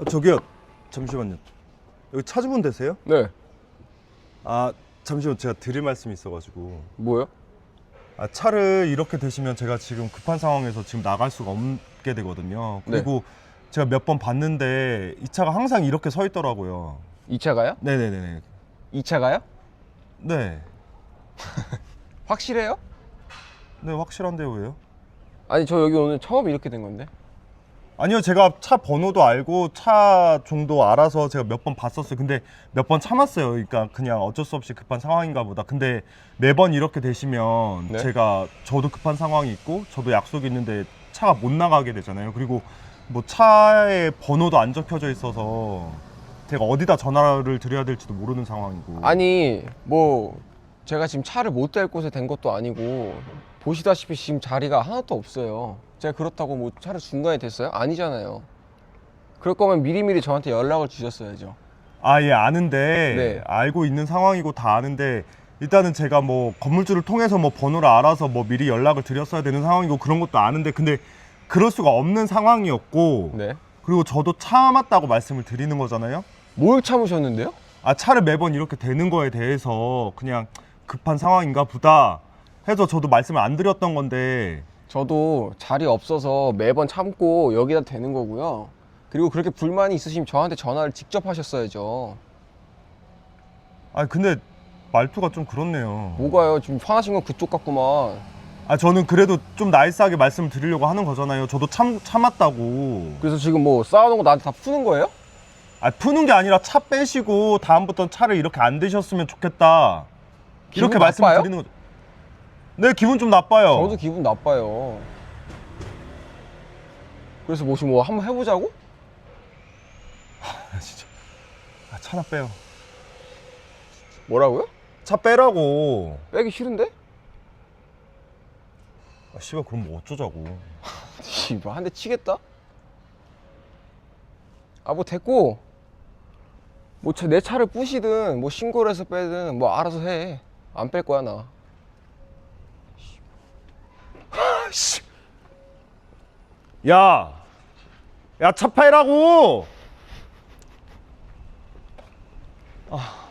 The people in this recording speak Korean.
아, 저기요 잠시만요 여기 차주분 되세요? 네. 아 잠시만 제가 드릴 말씀이 있어가지고 뭐요? 아, 차를 이렇게 되시면 제가 지금 급한 상황에서 지금 나갈 수가 없게 되거든요 그리고 제가 몇 번 봤는데 이 차가 항상 이렇게 서 있더라고요 이 차가요? 네네네네 이 차가요? 네, 확실해요? 네 확실한데요 왜요? 아니 저 여기 오늘 처음 이렇게 된 건데. 아니요 제가 차 번호도 알고 차 종도 알아서 제가 몇 번 봤었어요. 근데 몇 번 참았어요. 그러니까 그냥 어쩔 수 없이 급한 상황인가 보다. 근데 매번 이렇게 되시면 네? 제가 저도 급한 상황이 있고 저도 약속이 있는데 차가 못 나가게 되잖아요. 그리고 뭐 차에 번호도 안 적혀져 있어서 제가 어디다 전화를 드려야 될지도 모르는 상황이고. 아니 뭐 제가 지금 차를 못 댈 곳에 된 것도 아니고 보시다시피 지금 자리가 하나도 없어요. 제가 그렇다고 뭐 차를 중간에 댔어요? 아니잖아요. 그럴 거면 미리미리 저한테 연락을 주셨어야죠. 아, 예, 아는데, 네. 알고 있는 상황이고 다 아는데, 일단은 제가 뭐 건물주를 통해서 뭐 번호를 알아서 뭐 미리 연락을 드렸어야 되는 상황이고 그런 것도 아는데, 근데 그럴 수가 없는 상황이었고, 네. 그리고 저도 참았다고 말씀을 드리는 거잖아요? 뭘 참으셨는데요? 아, 차를 매번 이렇게 되는 거에 대해서 그냥 급한 상황인가 보다 해서 저도 말씀을 안 드렸던 건데, 저도 자리 없어서 매번 참고 여기다 대는 거고요. 그리고 그렇게 불만이 있으시면 저한테 전화를 직접 하셨어야죠. 아, 근데 말투가 좀 그렇네요. 뭐가요? 지금 화나신 건 그쪽 같구만. 아, 저는 그래도 좀 나이스하게 말씀을 드리려고 하는 거잖아요. 저도 참, 참았다고. 그래서 지금 뭐 쌓아놓은 거 나한테 다 푸는 거예요? 아 푸는 게 아니라 차 빼시고 다음부터는 차를 이렇게 안 드셨으면 좋겠다. 이렇게 말씀을 나빠요? 드리는 거죠. 네 기분 좀 나빠요. 저도 기분 나빠요. 그래서 뭐시 뭐 한번 해보자고? 아, 진짜. 아, 차나 빼요. 뭐라고요? 차 빼라고. 빼기 싫은데? 아 씨발 그럼 뭐 어쩌자고. 씨발 한 대 치겠다? 아 뭐 됐고 뭐 내 차를 부시든 뭐 신고를 해서 빼든 뭐 알아서 해. 안 뺄 거야 나. 씨. 야, 야차 빼라고. 아,